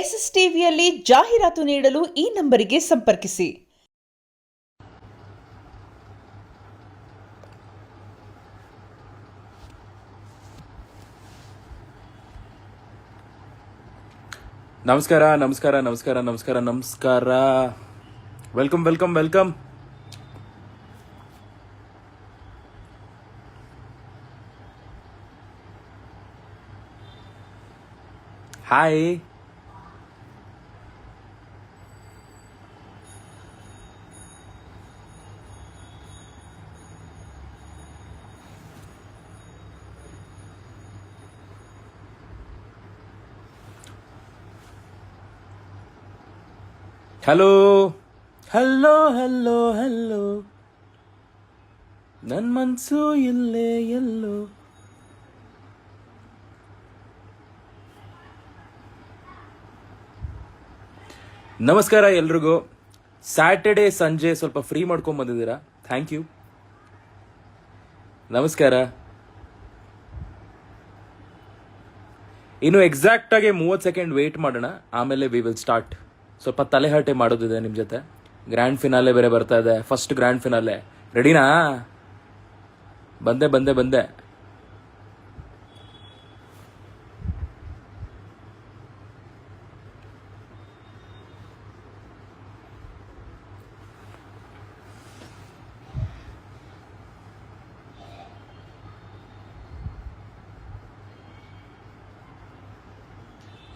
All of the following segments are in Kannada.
ಎಸ್ಎಸ್ ಟಿವಿಯಲ್ಲಿ ಜಾಹೀರಾತು ನೀಡಲು ಈ ನಂಬರಿಗೆ ಸಂಪರ್ಕಿಸಿ. ನಮಸ್ಕಾರ ನಮಸ್ಕಾರ ನಮಸ್ಕಾರ ನಮಸ್ಕಾರ ನಮಸ್ಕಾರ. Welcome welcome welcome hi hello hello hello hello ನನ್ನ ಮನಸ್ಸು ಇಲ್ಲೇ ಎಲ್ಲೋ. ನಮಸ್ಕಾರ ಎಲ್ರಿಗೂ. ಸ್ಯಾಟರ್ಡೇ ಸಂಜೆ ಸ್ವಲ್ಪ ಫ್ರೀ ಮಾಡ್ಕೊಂಡ್ ಬಂದಿದ್ದೀರಾ? ಥ್ಯಾಂಕ್ ಯು ನಮಸ್ಕಾರ. ಇನ್ನು ಎಕ್ಸಾಕ್ಟ್ ಆಗಿ ಮೂವತ್ತು ಸೆಕೆಂಡ್ ವೇಟ್ ಮಾಡೋಣ. ಆಮೇಲೆ ವಿ ವಿಲ್ ಸ್ಟಾರ್ಟ್ ಸ್ವಲ್ಪ ತಲೆಹರಟೆ ಮಾಡೋದಿದೆ ನಿಮ್ಮ ಜೊತೆ. ಗ್ರ್ಯಾಂಡ್ ಫಿನಾಲೆ ಬೇರೆ ಬರ್ತಾ ಇದೆ. ಫಸ್ಟ್ ಗ್ರ್ಯಾಂಡ್ ಫಿನಾಲೆ ರೆಡಿನಾ ಬಂದೆ ಬಂದೆ ಬಂದೆ.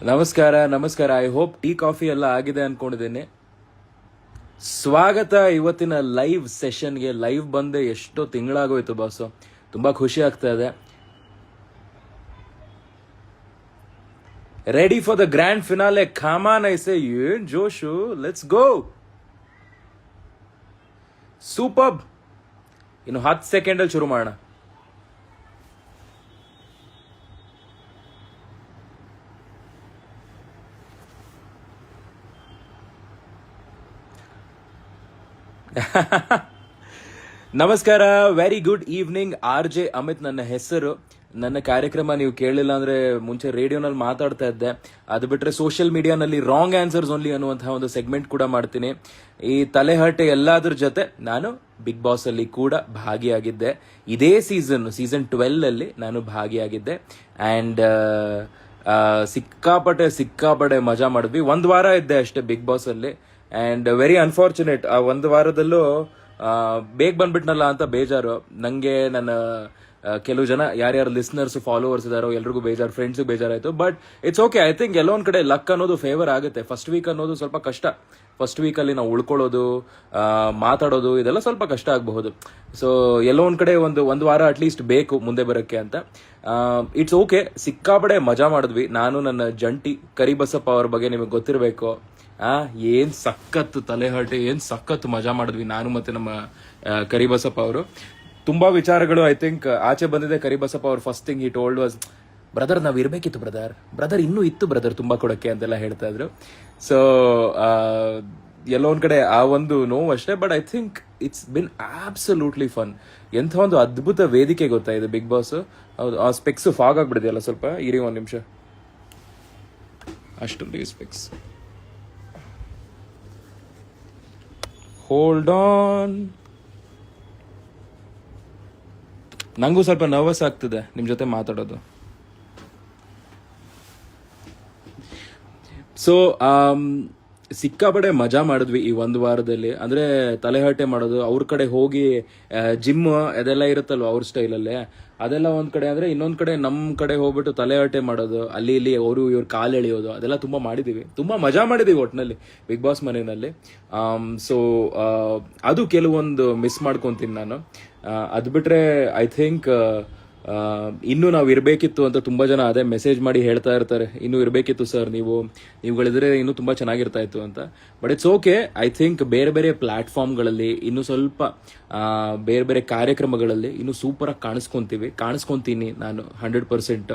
ನಮಸ್ಕಾರ ನಮಸ್ಕಾರ. ಐ ಹೋಪ್ ಟೀ ಕಾಫಿ ಎಲ್ಲ ಆಗಿದೆ ಅನ್ಕೊಂಡಿದ್ದೀನಿ. ಸ್ವಾಗತ ಇವತ್ತಿನ ಲೈವ್ ಸೆಷನ್ಗೆ ಲೈವ್ ಬಂದೆ ಎಷ್ಟೋ ತಿಂಗಳಾಗೋಯ್ತು ಬಾಸು ತುಂಬಾ ಖುಷಿ ಆಗ್ತಾ ಇದೆ. Ready for the grand finale come on ಐಸೆ ಏನ್ ಜೋಶು? ಲೆಟ್ಸ್ ಗೋ ಸೂಪರ್ ಇನ್ನು ಹತ್ತು ಸೆಕೆಂಡಲ್ಲಿ ಶುರು ಮಾಡೋಣ. ನಮಸ್ಕಾರ very good evening R J Amit ನನ್ನ ಹೆಸರು. ನನ್ನ ಕಾರ್ಯಕ್ರಮ ನೀವು ಕೇಳಿಲ್ಲ ಅಂದ್ರೆ ಮುಂಚೆ ರೇಡಿಯೋನಲ್ಲಿ ಮಾತಾಡ್ತಾ ಇದ್ದೆ. ಅದು ಬಿಟ್ರೆ ಸೋಷಿಯಲ್ ಮೀಡಿಯಾನಲ್ಲಿ ರಾಂಗ್ ಆನ್ಸರ್ಸ್ ಓನ್ಲಿ ಅನ್ನುವಂತಹ ಒಂದು ಸೆಗ್ಮೆಂಟ್ ಕೂಡ ಮಾಡ್ತೀನಿ. ಈ ತಲೆಹರಟೆ ಎಲ್ಲಾದ್ರ ಜೊತೆ ನಾನು ಬಿಗ್ ಬಾಸ್ ಅಲ್ಲಿ ಕೂಡ ಭಾಗಿಯಾಗಿದ್ದೆ. ಇದೇ ಸೀಸನ್ ಸೀಸನ್ ಟ್ವೆಲ್ ಅಲ್ಲಿ ನಾನು ಭಾಗಿಯಾಗಿದ್ದೆ. ಅಂಡ್ ಸಿಕ್ಕಾಪಟ್ಟೆ ಸಿಕ್ಕಾಪಟ್ಟೆ ಮಜಾ ಮಾಡಿದ್ವಿ. ಒಂದ್ ವಾರ ಇದ್ದೆ ಅಷ್ಟೇ ಬಿಗ್ ಬಾಸ್ ಅಲ್ಲಿ. ಅಂಡ್ ವೆರಿ ಅನ್ಫಾರ್ಚುನೇಟ್ ಆ ಒಂದು ವಾರದಲ್ಲೂ ಬೇಗ ಬಂದ್ಬಿಟ್ನಲ್ಲ ಅಂತ ಬೇಜಾರು. ನನಗೆ ನನ್ನ ಕೆಲವು ಜನ, ಯಾರ್ಯಾರು ಲಿಸ್ನರ್ಸ್ ಫಾಲೋವರ್ಸ್ ಇದಾರೋ, ಎಲ್ರಿಗೂ ಬೇಜಾರು ಫ್ರೆಂಡ್ಸ್ ಬೇಜಾರಾಯಿತು. But it's okay I think ಎಲ್ಲೊಂದು ಕಡೆ ಲಕ್ ಅನ್ನೋದು ಫೇವರ್ ಆಗುತ್ತೆ. ಫಸ್ಟ್ ವೀಕ್ ಅನ್ನೋದು ಸ್ವಲ್ಪ ಕಷ್ಟ. ಫಸ್ಟ್ ವೀಕಲ್ಲಿ ನಾವು ಉಳ್ಕೊಳ್ಳೋದು ಮಾತಾಡೋದು, ಇದೆಲ್ಲ ಸ್ವಲ್ಪ ಕಷ್ಟ ಆಗಬಹುದು. ಸೊ ಎಲ್ಲೋ ಒಂದ್ ಕಡೆ ಒಂದು ಒಂದು ವಾರ ಅಟ್ಲೀಸ್ಟ್ ಬೇಕು ಮುಂದೆ ಬರೋಕ್ಕೆ ಅಂತ. ಇಟ್ಸ್ ಓಕೆ ಸಿಕ್ಕಾಪಡೆ ಮಜಾ ಮಾಡಿದ್ವಿ. ನಾನು ನನ್ನ ಜಂಟಿ ಕರಿಬಸಪ್ಪ ಅವ್ರ ಬಗ್ಗೆ ನಿಮಗೆ ಗೊತ್ತಿರಬೇಕು. ಆ, ಏನ್ ಸಖತ್ ತಲೆಹರಟೆ ಏನ್ ಸಖತ್ ಮಜಾ ಮಾಡಿದ್ವಿ ನಾನು ಮತ್ತೆ ನಮ್ಮ ಕರಿಬಸಪ್ಪ ಅವರು. ತುಂಬಾ ವಿಚಾರಗಳು ಐ ಥಿಂಕ್ ಆಚೆ ಬಂದಿದೆ ಕರಿಬಸಪ್ಪ ಅವ್ರು. ಫಸ್ಟ್ ಥಿಂಗ್ ಈ ಟೋಲ್ಡ್ ವಾಸ್ ಬ್ರದರ್ ನಾವ್ ಇರ್ಬೇಕಿತ್ತು ಬ್ರದರ್ ಬ್ರದರ್ ಇನ್ನೂ ಇತ್ತು ಬ್ರದರ್ ತುಂಬಾ ಕೊಡಕ್ಕೆ, ಅಂತೆಲ್ಲ ಹೇಳ್ತಾ ಇದ್ರು. ಸೊ ಎಲ್ಲೋ ಒಂದ್ ಕಡೆ ಆ ಒಂದು ನೋವು ಅಷ್ಟೇ but I think it's been absolutely fun ಎಂಥ ಒಂದು ಅದ್ಭುತ ವೇದಿಕೆ ಗೊತ್ತಾ ಇದು ಬಿಗ್ ಬಾಸ್ ಹೌದು, ಆ ಸ್ಪೆಕ್ಸ್ ಫಾಗ್ ಆಗ್ಬಿಡಿದೆಯಲ್ಲ ಸ್ವಲ್ಪ, ಇರಿ ಒಂದ್ ನಿಮಿಷ. ಅಷ್ಟೊಂದು ಸ್ಪೆಕ್ಸ್ ಹೋಲ್ಡ್ ಆನ್ ನಂಗೂ ಸ್ವಲ್ಪ ನರ್ವಸ್ ಆಗ್ತಿದೆ ನಿಮ್ ಜೊತೆ ಮಾತಾಡೋದು. ಸೊ ಸಿಕ್ಕಾಪಡೆ ಮಜಾ ಮಾಡಿದ್ವಿ ಈ ಒಂದು ವಾರದಲ್ಲಿ. ಅಂದ್ರೆ ತಲೆಹರಟೆ ಮಾಡೋದು, ಅವ್ರ ಕಡೆ ಹೋಗಿ ಜಿಮ್ ಅದೆಲ್ಲ ಇರುತ್ತಲ್ವ ಅವ್ರ ಸ್ಟೈಲಲ್ಲೇ ಅದೆಲ್ಲ ಒಂದ್ ಕಡೆ ಅಂದ್ರೆ ಇನ್ನೊಂದ್ ಕಡೆ ನಮ್ ಕಡೆ ಹೋಗ್ಬಿಟ್ಟು ತಲೆ ಅಟೆ ಮಾಡೋದು, ಅಲ್ಲಿ ಇಲ್ಲಿ ಅವರು ಇವ್ರ ಕಾಲು ಎಳೆಯೋದು, ಅದೆಲ್ಲ ತುಂಬಾ ಮಾಡಿದೀವಿ. ತುಂಬಾ ಮಜಾ ಮಾಡಿದೀವಿ ಒಟ್ನಲ್ಲಿ, ಬಿಗ್ ಬಾಸ್ ಮನೆಯಲ್ಲಿ. ಸೊ ಅದು ಕೆಲವೊಂದು ಮಿಸ್ ಮಾಡ್ಕೊಂತೀನಿ ನಾನು. ಅದ್ ಬಿಟ್ರೆ ಐ ಥಿಂಕ್ ಇನ್ನು ನಾವು ಇರಬೇಕಿತ್ತು ಅಂತ ತುಂಬಾ ಜನ ಅದೇ ಮೆಸೇಜ್ ಮಾಡಿ ಹೇಳ್ತಾ ಇರ್ತಾರೆ. ಇನ್ನು ಇರಬೇಕಿತ್ತು ಸರ್ ನೀವು, ನೀವುಗಳಿದ್ರೆ ಇನ್ನೂ ತುಂಬಾ ಚೆನ್ನಾಗಿರ್ತಾ ಇತ್ತು ಅಂತ. But it's okay I think ಬೇರೆ ಬೇರೆ ಪ್ಲಾಟ್ಫಾರ್ಮ್ಗಳಲ್ಲಿ ಇನ್ನು ಸ್ವಲ್ಪ ಬೇರೆ ಬೇರೆ ಕಾರ್ಯಕ್ರಮಗಳಲ್ಲಿ ಇನ್ನು ಸೂಪರಾಗಿ ಕಾಣಿಸ್ಕೊಂತೀವಿ. ಕಾಣಿಸ್ಕೊಂತೀನಿ ನಾನು ಹಂಡ್ರೆಡ್ ಪರ್ಸೆಂಟ್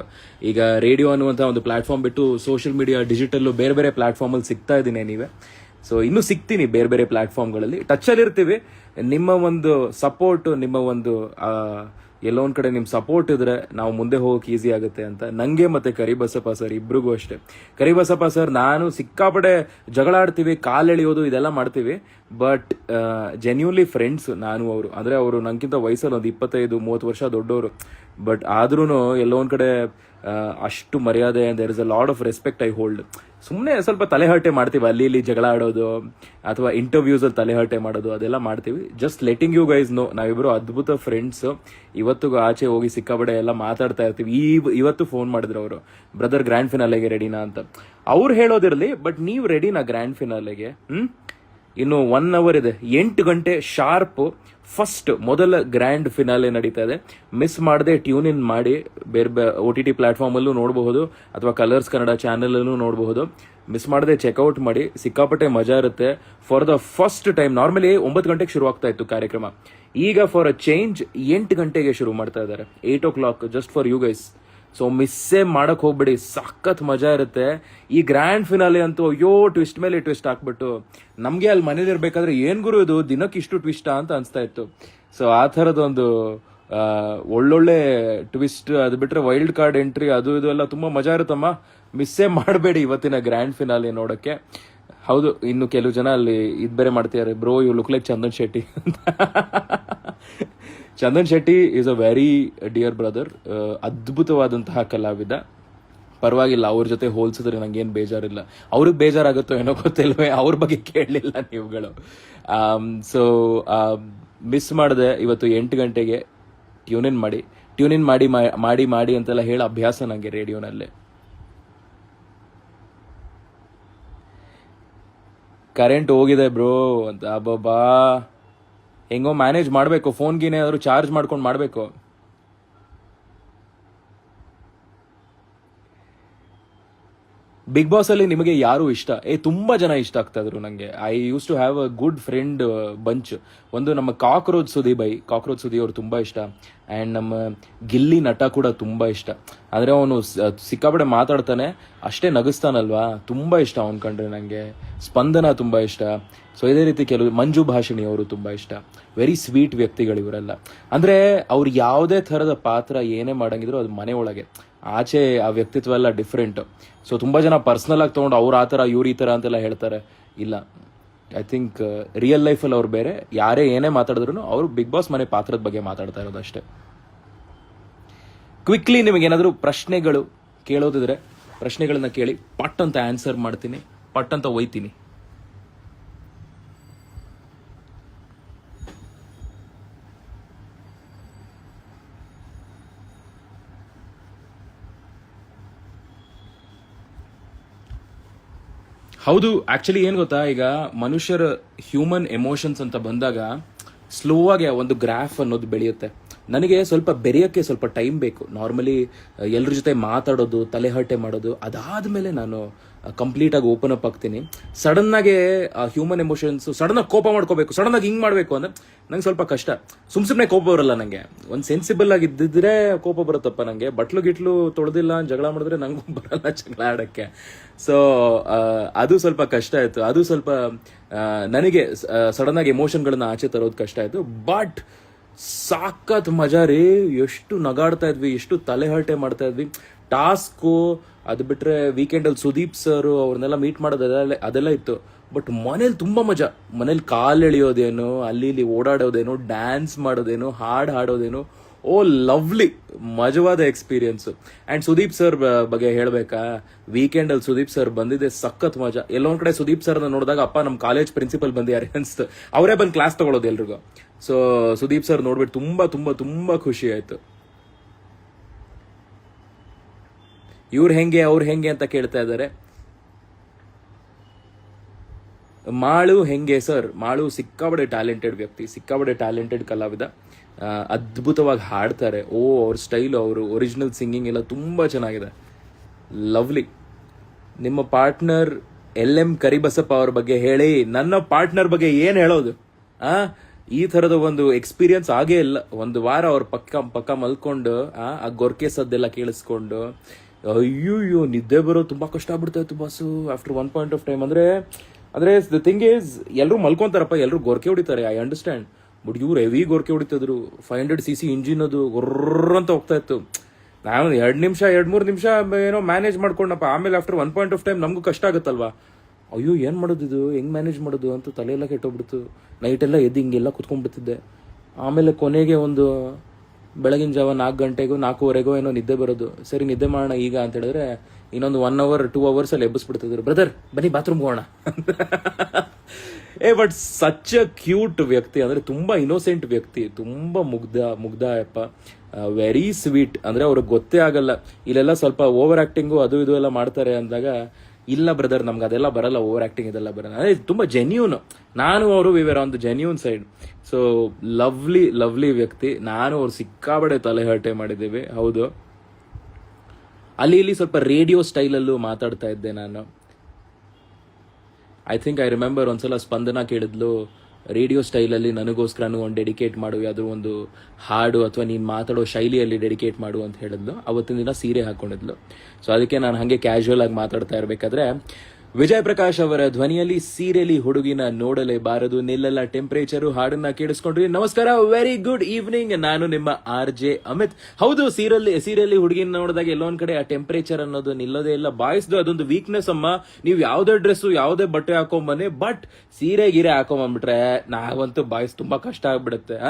ಈಗ ರೇಡಿಯೋ ಅನ್ನುವಂಥ ಒಂದು ಪ್ಲಾಟ್ಫಾರ್ಮ್ ಬಿಟ್ಟು ಸೋಷಿಯಲ್ ಮೀಡಿಯಾ ಡಿಜಿಟಲ್ ಬೇರೆ ಬೇರೆ ಪ್ಲಾಟ್ಫಾರ್ಮ್ ಅಲ್ಲಿ ಸಿಗ್ತಾ ಇದ್ದೀನಿ ನೀವೇ ಸೊ ಇನ್ನು ಸಿಗ್ತೀನಿ ಬೇರೆ ಬೇರೆ ಪ್ಲಾಟ್ಫಾರ್ಮ್ಗಳಲ್ಲಿ ಟಚ್ ಅಲ್ಲಿ ಇರ್ತೀವಿ ನಿಮ್ಮ ಒಂದು ಸಪೋರ್ಟ್ ನಿಮ್ಮ ಒಂದು ಎಲ್ಲೋ ಒಂದ್ ಕಡೆ ನಿಮ್ ಸಪೋರ್ಟ್ ಇದ್ರೆ ನಾವು ಮುಂದೆ ಹೋಗೋಕೆ ಈಸಿ ಆಗುತ್ತೆ ಅಂತ ನಂಗೆ ಮತ್ತೆ ಕರಿಬಸಪ್ಪ ಸರ್ ಇಬ್ರಿಗೂ ಅಷ್ಟೇ. ಕರಿಬಸಪ್ಪ ಸರ್ ನಾನು ಸಿಕ್ಕಾಪಡೆ ಜಗಳ ಆಡ್ತೀವಿ ಕಾಲೆಳೆಯೋದು ಇದೆಲ್ಲ ಮಾಡ್ತೀವಿ ಬಟ್ ಜೆನ್ಯೂನ್ಲಿ ಫ್ರೆಂಡ್ಸ್ ನಾನು ಅವರು. ಅಂದ್ರೆ ಅವರು ನಂಗಿಂತ ವಯಸ್ಸಲ್ಲಿ ಒಂದು ಇಪ್ಪತ್ತೈದು, ಮೂವತ್ತು ವರ್ಷ ದೊಡ್ಡವರು. ಬಟ್ ಆದ್ರೂ ಎಲ್ಲೋ ಒಂದ್ ಕಡೆ ಅಷ್ಟು ಮರ್ಯಾದೆ there is a lot of respect I hold ಸುಮ್ಮನೆ ಸ್ವಲ್ಪ ತಲೆಹರಟೆ ಮಾಡ್ತೀವಿ, ಅಲ್ಲಿ ಇಲ್ಲಿ ಜಗಳ ಆಡೋದು, ಅಥವಾ ಇಂಟರ್ವ್ಯೂಸ್ ಅಲ್ಲಿ ತಲೆಹರಟೆ ಮಾಡೋದು, ಅದೆಲ್ಲ ಮಾಡ್ತೀವಿ. Just letting you guys know ನಾವಿಬ್ರು ಅದ್ಭುತ ಫ್ರೆಂಡ್ಸ್ ಇವತ್ತಿಗೂ ಆಚೆ ಹೋಗಿ ಸಿಕ್ಕಾಬಡೆ ಎಲ್ಲ ಮಾತಾಡ್ತಾ ಇರ್ತೀವಿ. ಈ ಇವತ್ತು ಫೋನ್ ಮಾಡಿದ್ರು ಅವರು ಬ್ರದರ್ ಗ್ರ್ಯಾಂಡ್ ಫಿನಾಲೆಗೆ ರೆಡಿನಾ ಅಂತ. ಅವ್ರು ಹೇಳೋದಿರಲಿ ಬಟ್ ನೀವು ರೆಡಿನಾ ಗ್ರ್ಯಾಂಡ್ ಫಿನಾಲೆಗೆ ಹ್ಮ್? ಇನ್ನು ಒನ್ ಅವರ್ ಇದೆ. ಎಂಟು ಗಂಟೆ ಶಾರ್ಪ್ ಫಸ್ಟ್ ಮೊದಲ ಗ್ರ್ಯಾಂಡ್ ಫಿನಾಲೆ ನಡೀತಾ ಇದೆ. ಮಿಸ್ ಮಾಡದೆ ಟ್ಯೂನ್ ಇನ್ ಮಾಡಿ ಬೇರೆ ಬೇ ಒ ಟಿ ಟಿ ಪ್ಲ್ಯಾಟ್ಫಾರ್ಮಲ್ಲೂ ನೋಡಬಹುದು ಅಥವಾ ಕಲರ್ಸ್ ಕನ್ನಡ ಚಾನಲಲ್ಲೂ ನೋಡಬಹುದು. ಮಿಸ್ ಮಾಡದೆ ಚೆಕ್ಔಟ್ ಮಾಡಿ. ಸಿಕ್ಕಾಪಟ್ಟೆ ಮಜಾ ಇರುತ್ತೆ. For the first time normally ಒಂಬತ್ತು ಗಂಟೆಗೆ ಶುರು ಆಗ್ತಾ ಇತ್ತು ಕಾರ್ಯಕ್ರಮ. ಈಗ ಫಾರ್ ಅ ಚೇಂಜ್ ಎಂಟು ಗಂಟೆಗೆ ಶುರು ಮಾಡ್ತಾ ಇದ್ದಾರೆ. Eight o'clock just for you guys so ಮಿಸ್ಸೇ ಮಾಡಕ್ ಹೋಗ್ಬೇಡಿ. ಸಖತ್ ಮಜಾ ಇರುತ್ತೆ. ಈ ಗ್ರ್ಯಾಂಡ್ ಫಿನಾಲೆ ಅಂತೂ ಅಯ್ಯೋ ಟ್ವಿಸ್ಟ್ ಮೇಲೆ ಟ್ವಿಸ್ಟ್ ಹಾಕ್ಬಿಟ್ಟು. ನಮ್ಗೆ ಅಲ್ಲಿ ಮನೇಲಿ ಇರ್ಬೇಕಾದ್ರೆ ಏನ್ ಗುರು ಇದು? ದಿನಕ್ಕೆ ಇಷ್ಟು ಟ್ವಿಸ್ಟ್ ಅಂತ ಅನ್ಸ್ತಾ ಇತ್ತು. ಸೊ ಆ ಥರದೊಂದು ಒಳ್ಳೊಳ್ಳೆ ಟ್ವಿಸ್ಟ್ ಅದು ಬಿಟ್ರೆ ವೈಲ್ಡ್ ಕಾರ್ಡ್ ಎಂಟ್ರಿ ಅದು ಇದು ಎಲ್ಲ ತುಂಬಾ ಮಜಾ ಇರುತ್ತಮ್ಮ. ಮಿಸ್ಸೇ ಮಾಡಬೇಡಿ ಇವತ್ತಿನ ಗ್ರ್ಯಾಂಡ್ ಫಿನಾಲೆ ನೋಡಕ್ಕೆ. ಹೌದು, ಇನ್ನು ಕೆಲವು ಜನ ಅಲ್ಲಿ ಇದ್ಬೇರೆ ಮಾಡ್ತಿದ್ದಾರೆ. Bro you look like Chandan Shetty Chandan Shetty is a very dear brother ಅದ್ಭುತವಾದಂತಹ ಕಲಾವಿದ. ಪರವಾಗಿಲ್ಲ, ಅವ್ರ ಜೊತೆ ಹೋಲ್ಸಿದ್ರೆ ನಂಗೇನು ಬೇಜಾರಿಲ್ಲ. ಅವ್ರಿಗೆ ಬೇಜಾರಾಗುತ್ತೋ ಏನೋ ಗೊತ್ತಿಲ್ವೇ, ಅವ್ರ ಬಗ್ಗೆ ಕೇಳಲಿಲ್ಲ ನೀವುಗಳು. ಸೊ ಮಿಸ್ ಮಾಡಿದೆ ಇವತ್ತು ಎಂಟು ಗಂಟೆಗೆ. ಟ್ಯೂನ್ ಇನ್ ಮಾಡಿ. ಟ್ಯೂನ್ ಇನ್ ಮಾಡಿ ಮಾಡಿ ಮಾಡಿ ಅಂತೆಲ್ಲ ಹೇಳೋ ಅಭ್ಯಾಸ ನನಗೆ ರೇಡಿಯೋನಲ್ಲಿ. ಕರೆಂಟ್ ಹೋಗಿದೆ ಬ್ರೋ. ಅಂತ, ಅಬ್ಬಬ್ಬಾ. ಹೆಂಗೋ ಮ್ಯಾನೇಜ್ ಮಾಡಬೇಕು ಫೋನ್ಗಿನೇ ಆದರೂ ಚಾರ್ಜ್ ಮಾಡ್ಕೊಂಡು ಮಾಡಬೇಕು. ಬಿಗ್ ಬಾಸ್ ಅಲ್ಲಿ ನಿಮಗೆ ಯಾರು ಇಷ್ಟ? ಏ, ತುಂಬಾ ಜನ ಇಷ್ಟ ಆಗ್ತಾ ಇದ್ರು ನಂಗೆ. I use to have a good friend bunch ಒಂದು ನಮ್ಮ ಕಾಕ್ರೋಜ್ ಸುದಿ ಬೈ ಕಾಕ್ರೋಜ್ ಸುದಿ ಅವ್ರು ತುಂಬಾ ಇಷ್ಟ. ಅಂಡ್ ನಮ್ಮ ಗಿಲ್ಲಿ ನಟ ಕೂಡ ತುಂಬಾ ಇಷ್ಟ. ಅಂದ್ರೆ ಅವನು ಸಿಕ್ಕಾಪಡೆ ಮಾತಾಡ್ತಾನೆ, ಅಷ್ಟೇ ನಗಿಸ್ತಾನಲ್ವಾ? ತುಂಬಾ ಇಷ್ಟ ಅವನ್ ಕಂಡ್ರೆ ನಂಗೆ. ಸ್ಪಂದನ ತುಂಬ ಇಷ್ಟ. ಸೊ ಇದೇ ರೀತಿ ಕೆಲವು ಮಂಜು ಭಾಷಿಣಿ ಅವರು ತುಂಬ ಇಷ್ಟ. ವೆರಿ ಸ್ವೀಟ್ ವ್ಯಕ್ತಿಗಳು ಇವರೆಲ್ಲ. ಅಂದ್ರೆ, ಅವ್ರು ಯಾವುದೇ ಥರದ ಪಾತ್ರ ಏನೇ ಮಾಡಂಗಿದ್ರು ಅದು ಮನೆ ಒಳಗೆ. ಆಚೆ ಆ ವ್ಯಕ್ತಿತ್ವ ಎಲ್ಲ ಡಿಫ್ರೆಂಟ್ ಸೊ ತುಂಬಾ ಜನ ಪರ್ಸನಲ್ ಆಗಿ ತಗೊಂಡು ಅವ್ರು ಆ ಥರ, ಇವ್ರು ಈ ಥರ ಅಂತೆಲ್ಲ ಹೇಳ್ತಾರೆ. ಇಲ್ಲ. ಐ ಥಿಂಕ್ ರಿಯಲ್ ಲೈಫಲ್ಲಿ ಅವ್ರು ಬೇರೆ. ಯಾರೇ ಏನೇ ಮಾತಾಡಿದ್ರು ಅವರು ಬಿಗ್ ಬಾಸ್ ಮನೆ ಪಾತ್ರದ ಬಗ್ಗೆ ಮಾತಾಡ್ತಾ ಇರೋದು ಅಷ್ಟೇ. ಕ್ವಿಕ್ಲಿ ನಿಮಗೇನಾದರೂ ಪ್ರಶ್ನೆಗಳು ಕೇಳೋದಿದ್ರೆ ಪ್ರಶ್ನೆಗಳನ್ನ ಕೇಳಿ ಪಟ್ ಅಂತ ಆನ್ಸರ್ ಮಾಡ್ತೀನಿ. ಪಟ್ ಅಂತ ಒಯ್ತೀನಿ. ಹೌದು ಆಕ್ಚುಲಿ ಏನ್ ಗೊತ್ತಾ? ಈಗ ಮನುಷ್ಯರ ಹ್ಯೂಮನ್ ಎಮೋಷನ್ಸ್ ಅಂತ ಬಂದಾಗ ಸ್ಲೋ ಆಗಿ ಒಂದು ಗ್ರಾಫ್ ಅನ್ನೋದು ಬೆಳೆಯುತ್ತೆ. ನನಗೆ ಸ್ವಲ್ಪ ಬೆರೆಯೋಕ್ಕೆ ಸ್ವಲ್ಪ ಟೈಮ್ ಬೇಕು. ನಾರ್ಮಲಿ ಎಲ್ಲರ ಜೊತೆ ಮಾತಾಡೋದು ತಲೆಹಟ್ಟೆ ಮಾಡೋದು ಅದಾದ ಮೇಲೆ ನಾನು ಕಂಪ್ಲೀಟ್ ಆಗಿ ಓಪನ್ ಅಪ್ ಆಗ್ತೀನಿ. ಸಡನ್ ಆಗಿ ಹ್ಯೂಮನ್ ಎಮೋಷನ್ಸ್ ಸಡನ್ ಆಗಿ ಕೋಪ ಮಾಡ್ಕೋಬೇಕು. ಸಡನ್ ಆಗಿ ಹಿಂಗ್ ಮಾಡ್ಬೇಕು ಅಂದ್ರೆ ನಂಗೆ ಸ್ವಲ್ಪ ಕಷ್ಟ. ಸುಮ್ ಸುಮ್ನೆ ಕೋಪ ಬರಲ್ಲ ನಂಗೆ. ಒಂದು ಸೆನ್ಸಿಬಲ್ ಆಗಿ ಇದ್ದಿದ್ರೆ ಕೋಪ ಬರುತ್ತಪ್ಪ ನಂಗೆ. ಬಟ್ಲು ಗಿಟ್ಲು ತೊಳೆದಿಲ್ಲ, ಜಗಳ ಮಾಡಿದ್ರೆ ನಂಗೂ ಬರಲ್ಲ ಜಗಳ ಆಡಕ್ಕೆ. ಸೊ ಅದು ಸ್ವಲ್ಪ ಕಷ್ಟ ಆಯ್ತು. ಅದು ಸ್ವಲ್ಪ ನನಗೆ ಸಡನ್ ಆಗಿ ಎಮೋಷನ್ಗಳನ್ನ ಆಚೆ ತರೋದು ಕಷ್ಟ ಆಯ್ತು. ಬಟ್ ಸಾಕತ್ ಮಜಾ ರೀ. ಎಷ್ಟು ನಗಾಡ್ತಾ ಇದ್ವಿ, ಎಷ್ಟು ತಲೆಹರಟೆ ಮಾಡ್ತಾ ಇದ್ವಿ. ಟಾಸ್ಕು ಅದು ಬಿಟ್ರೆ ವೀಕೆಂಡ್ ಅಲ್ಲಿ ಸುದೀಪ್ ಸರ್ ಅವ್ರನ್ನೆಲ್ಲ ಮೀಟ್ ಮಾಡೋದು ಅದೆಲ್ಲ ಇತ್ತು. ಬಟ್ ಮನೇಲಿ ತುಂಬಾ ಮಜಾ. ಮನೇಲಿ ಕಾಲ್ ಎಳೆಯೋದೇನು, ಅಲ್ಲಿ ಇಲ್ಲಿ ಓಡಾಡೋದೇನು ಡ್ಯಾನ್ಸ್ ಮಾಡೋದೇನು, ಹಾಡ್ ಹಾಡೋದೇನು. ಓ ಲವ್ಲಿ ಮಜವಾದ ಎಕ್ಸ್ಪೀರಿಯನ್ಸು ಅಂಡ್ ಸುದೀಪ್ ಸರ್ ಬಗ್ಗೆ ಹೇಳಬೇಕಾ? ವೀಕೆಂಡ್ ಅಲ್ಲಿ ಸುದೀಪ್ ಸರ್ ಬಂದಿದೆ ಸಖತ್ ಮಜಾ. ಎಲ್ಲೊಂದ್ ಕಡೆ ಸುದೀಪ್ ಸರ್ನ ನೋಡಿದಾಗ, ಅಪ್ಪ ನಮ್ಮ ಕಾಲೇಜ್ ಪ್ರಿನ್ಸಿಪಲ್ ಬಂದಿದ್ದಾರೆ ಅನ್ಸ್ತು. ಅವರೇ ಬಂದು ಕ್ಲಾಸ್ ತಗೊಳ್ಳೋದು ಎಲ್ರಿಗೂ. ಸೊ ಸುದೀಪ್ ಸರ್ ನೋಡ್ಬಿಟ್ಟು ತುಂಬಾ ತುಂಬಾ ತುಂಬಾ ಖುಷಿ ಆಯ್ತು. ಇವ್ರು ಹೆಂಗೆ, ಅವ್ರು ಹೆಂಗೆ ಅಂತ ಕೇಳ್ತಾ ಇದ್ದಾರೆ. ಮಾಳು ಹೆಂಗೆ ಸರ್? ಮಾಳು ಸಿಕ್ಕಾಬಡೆ ಟ್ಯಾಲೆಂಟೆಡ್ ವ್ಯಕ್ತಿ ಸಿಕ್ಕಾಬಡೆ ಟ್ಯಾಲೆಂಟೆಡ್ ಕಲಾವಿದ. ಅದ್ಭುತವಾಗಿ ಹಾಡ್ತಾರೆ. ಓ, ಅವ್ರ ಸ್ಟೈಲ್, ಅವರು ಒರಿಜಿನಲ್ ಸಿಂಗಿಂಗ್ ಎಲ್ಲ ತುಂಬ ಚೆನ್ನಾಗಿದೆ. ಲವ್ಲಿ. ನಿಮ್ಮ ಪಾರ್ಟ್ನರ್ ಎಲ್ ಎಂ ಕರಿಬಸಪ್ಪ ಅವ್ರ ಬಗ್ಗೆ ಹೇಳಿ. ನನ್ನ ಪಾರ್ಟ್ನರ್ ಬಗ್ಗೆ ಏನು ಹೇಳೋದು? ಆ, ಈ ತರದ ಒಂದು ಎಕ್ಸ್ಪೀರಿಯನ್ಸ್ ಆಗೇ ಇಲ್ಲ. ಒಂದು ವಾರ ಅವ್ರ ಪಕ್ಕ ಪಕ್ಕ ಮಲ್ಕೊಂಡು ಆ ಗೊರ್ಕೆ ಸದ್ದೆಲ್ಲ ಕೇಳಿಸ್ಕೊಂಡು ಅಯ್ಯೋ ನಿದ್ದೆ ಬರೋ ತುಂಬಾ ಕಷ್ಟ ಆಗ್ಬಿಡ್ತಾ ಇತ್ತು boss after one point of time ಅಂದ್ರೆ ಅಂದ್ರೆ ದ ಥಿಂಗ್ ಈಸ್ ಎಲ್ಲರೂ ಮಲ್ಕೊಂತಾರಪ್ಪ ಎಲ್ಲರೂ ಗೋರ್ಕೆ ಹೊಡಿತಾರೆ ಐ ಅಂಡರ್ಸ್ಟ್ಯಾಂಡ್ ಬಟ್ ಇವ್ರು ಹೆವಿ ಗೋರ್ಕೆ ಹೊಡಿತಿದ್ರು. Five hundred C C engine ಅದು ಗೊರ್ರ ಅಂತ ಹೋಗ್ತಾ ಇತ್ತು ನಾನು ಎರಡು ನಿಮಿಷ, ಎರಡು ಮೂರು ನಿಮಿಷ, ಏನೋ ಮ್ಯಾನೇಜ್ ಮಾಡ್ಕೊಂಡಪ್ಪ. ಆಮೇಲೆ after one point of time ನಮಗೂ ಕಷ್ಟ ಆಗುತ್ತಲ್ವಾ? ಅಯ್ಯೋ, ಏನು ಮಾಡೋದು ಇದು? ಹೆಂಗ್ ಮ್ಯಾನೇಜ್ ಮಾಡೋದು ಅಂತ ತಲೆಯೆಲ್ಲ ಕೆಟ್ಟೋಗ್ಬಿಡ್ತು. ನೈಟೆಲ್ಲ ಎದ್ದು ಹಿಂಗೆಲ್ಲ ಕುತ್ಕೊಂಡ್ಬಿಡ್ತಿದ್ದೆ. ಆಮೇಲೆ ಕೊನೆಗೆ ಒಂದು ಬೆಳಗಿನ ಜಾವ ನಾಲ್ಕು ಗಂಟೆಗೂ, ನಾಲ್ಕೂವರೆಗೂ ಏನೋ ನಿದ್ದೆ ಬರೋದು. ಸರಿ, ನಿದ್ದೆ ಮಾಡೋಣ ಈಗ ಅಂತ ಹೇಳಿದ್ರೆ ಇನ್ನೊಂದು ಒನ್ ಅವರ್ ಟೂ ಅವರ್ಸ್ ಅಲ್ಲಿ ಎಬ್ಬಿಸ್ಬಿಡ್ತಿದ್ರು. ಬ್ರದರ್ ಬನ್ನಿ ಬಾತ್ರೂಮ್ ಹೋಗೋಣ. ಏ ಬಟ್ ಸಚ್ ಅ ಕ್ಯೂಟ್ ವ್ಯಕ್ತಿ, ಅಂದ್ರೆ ತುಂಬಾ ಇನೋಸೆಂಟ್ ವ್ಯಕ್ತಿ, ತುಂಬಾ ಮುಗ್ಧ ಮುಗ್ಧ ಅಪ್ಪ ವೆರಿ ಸ್ವೀಟ್ ಅಂದ್ರೆ ಅವ್ರಿಗೆ ಗೊತ್ತೇ ಆಗಲ್ಲ. ಇಲ್ಲೆಲ್ಲ ಸ್ವಲ್ಪ ಓವರ್ ಆಕ್ಟಿಂಗು ಅದು ಇದು ಎಲ್ಲ ಮಾಡ್ತಾರೆ ಅಂದಾಗ ಇಲ್ಲ ಬ್ರದರ್ ನಮ್ಗೆ ಅದೆಲ್ಲ ಬರಲ್ಲ ಓವರ್ ಆಕ್ಟಿಂಗ್ ಇದೆಲ್ಲ ಬರಲ್ಲ. ಅದೇ ತುಂಬ ಜೆನ್ಯೂನ್ ನಾನು ಅವರು we're on the genuine side so lovely lovely ವ್ಯಕ್ತಿ. ನಾನು ಅವ್ರು ಸಿಕ್ಕಾಬಡೆ ತಲೆಹರಟೆ ಮಾಡಿದ್ದೀವಿ. ಹೌದು. ಅಲ್ಲಿ ಇಲ್ಲಿ ಸ್ವಲ್ಪ ರೇಡಿಯೋ ಸ್ಟೈಲಲ್ಲೂ ಮಾತಾಡ್ತಾ ಇದ್ದೆ ನಾನು. ಐ ಥಿಂಕ್ ಐ ರಿಮೆಂಬರ್ ಒಂದ್ಸಲ ಸ್ಪಂದನ ಕೇಳಿದ್ಲು. ರೇಡಿಯೋ ಸ್ಟೈಲಲ್ಲಿ ನನಗೋಸ್ಕರನೂ ಒಂದು ಡೆಡಿಕೇಟ್ ಮಾಡು, ಯಾವುದೋ ಒಂದು ಹಾಡು ಅಥವಾ ನೀನು ಮಾತಾಡೋ ಶೈಲಿಯಲ್ಲಿ ಡೆಡಿಕೇಟ್ ಮಾಡು ಅಂತ ಹೇಳಿದ್ಲು. ಅವತ್ತಿನ ದಿನ ಸೀರೆ ಹಾಕೊಂಡಿದ್ಲು. ಸೊ ಅದಕ್ಕೆ ನಾನು ಹಾಗೆ ಕ್ಯಾಶುವಲ್ ಆಗಿ ಮಾತಾಡ್ತಾ ಇರಬೇಕಾದ್ರೆ ವಿಜಯ್ ಪ್ರಕಾಶ್ ಅವರ ಧ್ವನಿಯಲ್ಲಿ ಸೀರೆಯಲ್ಲಿ ಹುಡುಗಿನ ನೋಡಲೇಬಾರದು, ನಿಲ್ಲಲ್ಲ, ಟೆಂಪರೇಚರ್, ಹಾಡನ್ನ ಕೇಳಿಸ್ಕೊಂಡ್ರಿ. ನಮಸ್ಕಾರ ವೆರಿ ಗುಡ್ ಈವ್ನಿಂಗ್ ನಾನು ನಿಮ್ಮ ಆರ್ ಜೆ ಅಮಿತ್. ಹೌದು ಸೀರಲ್ಲಿ ಸೀರೆಯಲ್ಲಿ ಹುಡುಗಿನ ನೋಡಿದಾಗ ಎಲ್ಲೊಂದ್ ಕಡೆ ಆ ಟೆಂಪರೇಚರ್ ಅನ್ನೋದು ನಿಲ್ಲೋದೇ ಇಲ್ಲ. ಬಾಯ್ಸ್ದು ಅದೊಂದು ವೀಕ್ನೆಸ್ ಅಮ್ಮ. ನೀವು ಯಾವ್ದೇ ಡ್ರೆಸ್ ಯಾವ್ದೇ ಬಟ್ಟೆ ಹಾಕೊಂಬನ್ನಿ ಬಟ್ ಸೀರೆ, ಗೀರೆ ಹಾಕೊಂಬಂದ್ಬಿಟ್ರೆ ನಾವಂತೂ ಬಾಯ್ಸ್ ತುಂಬಾ ಕಷ್ಟ ಆಗ್ಬಿಡುತ್ತೆ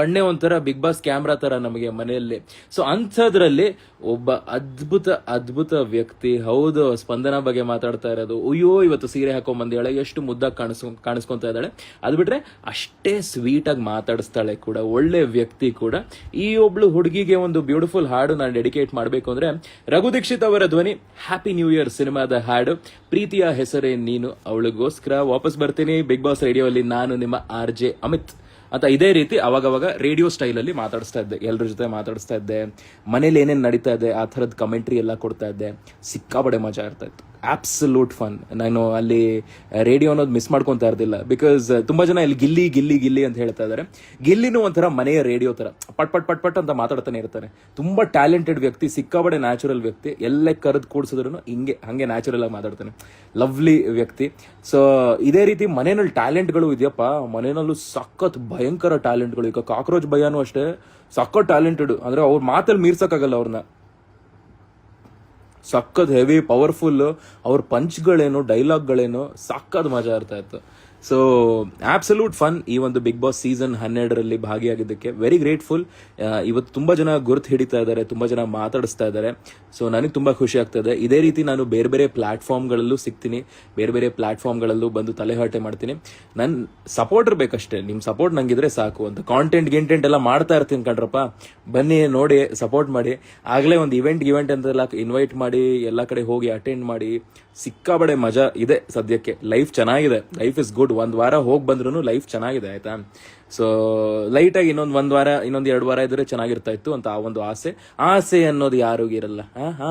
ಕಣ್ಣೇ ಒಂಥರ ಬಿಗ್ ಬಾಸ್ ಕ್ಯಾಮ್ರಾ ತರ ನಮಗೆ ಮನೆಯಲ್ಲಿ. ಸೊ ಅಂಥದ್ರಲ್ಲಿ ಒಬ್ಬ ಅದ್ಭುತ ಅದ್ಭುತ ವ್ಯಕ್ತಿ, ಹೌದು, ಸ್ಪಂದನ ಬಗ್ಗೆ ಮಾತಾಡ್ತಾ ಇರೋದು. ಅಯ್ಯೋ, ಇವತ್ತು ಸೀರೆ ಹಾಕೊಂಡ್ ಬಂದಿದ್ದಾಳೆ ಎಷ್ಟು ಮುದ್ದಾಗಿ ಕಾಣಿಸ್ ಕಾಣಿಸ್ಕೊಂತ ಇದ್ದಾಳೆ. ಅದು ಬಿಟ್ರೆ ಅಷ್ಟೇ ಸ್ವೀಟ್ ಆಗಿ ಮಾತಾಡಿಸ್ತಾಳೆ ಕೂಡ. ಒಳ್ಳೆ ವ್ಯಕ್ತಿ ಕೂಡ. ಈ ಒಬ್ಳು ಹುಡುಗಿಗೆ ಒಂದು ಬ್ಯೂಟಿಫುಲ್ ಹಾಡು ನಾನು ಡೆಡಿಕೇಟ್ ಮಾಡಬೇಕು ಅಂದ್ರೆ ರಘು ದೀಕ್ಷಿತ್ ಅವರ ಧ್ವನಿ ಹ್ಯಾಪಿ ನ್ಯೂ ಇಯರ್ ಸಿನಿಮಾದ ಹಾಡು. ಪ್ರೀತಿಯ ಹೆಸರೇ ನೀನು ಅವಳಿಗೋಸ್ಕರ. ವಾಪಸ್ ಬರ್ತೀನಿ. ಬಿಗ್ ಬಾಸ್ ರೇಡಿಯೋ ಅಲ್ಲಿ ನಾನು ನಿಮ್ಮ ಆರ್ ಜೆ ಅಮಿತ್. ಅಂತ ಇದೇ ರೀತಿ ಅವಾಗವಾಗ ರೇಡಿಯೋ ಸ್ಟೈಲಲ್ಲಿ ಮಾತಾಡಿಸ್ತಾ ಇದ್ದೆ. ಎಲ್ಲರ ಜೊತೆ ಮಾತಾಡಿಸ್ತಾ ಇದ್ದೆ. ಮನೇಲಿ ಏನೇನು ನಡೀತಾ ಇದೆ, ಆ ಥರದ ಕಮೆಂಟ್ರಿ ಎಲ್ಲ ಕೊಡ್ತಾ ಇದ್ದೆ. ಸಿಕ್ಕಾಬಡೆ ಮಜಾ ಇರ್ತಾ ಇತ್ತು. ಆಬ್ಸಲ್ಯೂಟ್ ಫನ್ ನಾನು ಅಲ್ಲಿ ರೇಡಿಯೋ ಅನ್ನೋದು ಮಿಸ್ ಮಾಡ್ಕೊತಾ ಇರ್ದಿಲ್ಲ. ಬಿಕಾಸ್ ತುಂಬಾ ಜನ ಇಲ್ಲಿ ಗಿಲ್ಲಿ ಗಿಲ್ಲಿ ಗಿಲ್ಲಿ ಅಂತ ಹೇಳ್ತಾ ಇದ್ದಾರೆ. ಗಿಲ್ಲಿನೂ ಒಂಥರ ಮನೆಯ ರೇಡಿಯೋ ತರ ಪಟ್ ಪಟ್ ಪಟ್ ಪಟ್ ಅಂತ ಮಾತಾಡ್ತಾನೆ ಇರ್ತಾನೆ ತುಂಬಾ ಟ್ಯಾಲೆಂಟೆಡ್ ವ್ಯಕ್ತಿ ಸಿಕ್ಕಾಬಡೆ ನ್ಯಾಚುರಲ್ ವ್ಯಕ್ತಿ. ಎಲ್ಲ ಕರೆದು ಕೂಡಿಸಿದ್ರು ಹಿಂಗೆ, ಹಂಗೆ ನ್ಯಾಚುರಲ್ ಆಗಿ ಮಾತಾಡ್ತಾನೆ. ಲವ್ಲಿ ವ್ಯಕ್ತಿ. ಸೊ ಇದೇ ರೀತಿ ಮನೆಯಲ್ಲಿ ಟ್ಯಾಲೆಂಟ್ಗಳು ಇದೆಯಪ್ಪ. ಮನೆಯಲ್ಲೂ ಸಖತ್ ಭಯಂಕರ ಟ್ಯಾಲೆಂಟ್ಗಳು ಈಗ ಕಾಕ್ರೋಚ್ ಭಯನೂ ಅಷ್ಟೇ. ಸಖತ್ ಟ್ಯಾಲೆಂಟೆಡ್ ಅಂದ್ರೆ ಅವ್ರ ಮಾತಲ್ಲಿ ಮೀರ್ಸಕ್ಕಾಗಲ್ಲ ಅವ್ರನ್ನ ಸಖತ್ ಹೆವಿ ಪವರ್ಫುಲ್ ಅವ್ರ ಪಂಚ್ಗಳೇನು ಡೈಲಾಗ್ಗಳೇನು ಸಖತ್ ಮಜಾ ಇರ್ತಾ ಇತ್ತು. ಸೊ ಆಬ್ಸಲ್ಯೂಟ್ ಫನ್ ಈ ಒಂದು ಬಿಗ್ ಬಾಸ್ ಸೀಸನ್ ಹನ್ನೆರಡರಲ್ಲಿ ಭಾಗಿಯಾಗಿದ್ದಕ್ಕೆ. ವೆರಿ ಗ್ರೇಟ್ಫುಲ್ ಇವತ್ತು ತುಂಬ ಜನ ಗುರುತು ಹಿಡಿತಾ ಇದ್ದಾರೆ, ತುಂಬ ಜನ ಮಾತಾಡಿಸ್ತಾ ಇದ್ದಾರೆ. ಸೊ ನನಗೆ ತುಂಬ ಖುಷಿ ಆಗ್ತದೆ ಇದೆ. ರೀತಿ ನಾನು ಬೇರೆ ಬೇರೆ ಪ್ಲಾಟ್ಫಾರ್ಮ್ಗಳಲ್ಲೂ ಸಿಗ್ತೀನಿ. ಬೇರೆ ಬೇರೆ ಪ್ಲಾಟ್ಫಾರ್ಮ್ಗಳಲ್ಲೂ ಬಂದು ತಲೆಹಾಟೆ ಮಾಡ್ತೀನಿ. ನನ್ನ ಸಪೋರ್ಟ್ ಬೇಕಷ್ಟೇ. ನಿಮ್ಮ ಸಪೋರ್ಟ್ ನಂಗಿದ್ರೆ ಸಾಕು. ಅಂತ ಕಾಂಟೆಂಟ್ ಗಿಂಟೆಂಟ್ ಎಲ್ಲ ಮಾಡ್ತಾ ಇರ್ತೀನಿ ಕಣ್ರಪ್ಪ. ಬನ್ನಿ, ನೋಡಿ ಸಪೋರ್ಟ್ ಮಾಡಿ. ಆಗಲೇ ಒಂದು ಇವೆಂಟ್ ಇವೆಂಟ್ ಅಂತೆಲ್ಲ ಇನ್ವೈಟ್ ಮಾಡಿ, ಎಲ್ಲ ಕಡೆ ಹೋಗಿ ಅಟೆಂಡ್ ಮಾಡಿ. ಸಿಕ್ಕಾಬಡೆ ಮಜಾ ಇದೆ ಸದ್ಯಕ್ಕೆ. ಲೈಫ್ ಚೆನ್ನಾಗಿದೆ. ಲೈಫ್ ಇಸ್ ಗುಡ್ ಒಂದ್ ವಾರ ಹೋಗಿ ಬಂದ್ರೂ ಲೈಫ್ ಚೆನ್ನಾಗಿದೆ, ಆಯ್ತಾ? ಸೊ ಲೈಟ್ ಆಗಿ ಒಂದು ಒಂದ್ ವಾರ, ಇನ್ನೊಂದು ಎರಡು ವಾರ ಇದ್ರೆ ಚೆನ್ನಾಗಿರ್ತಾ ಇತ್ತು ಅಂತ ಆ ಒಂದು ಆಸೆ. ಆಸೆ ಅನ್ನೋದು ಯಾರಿಗೂ ಇರಲ್ಲ.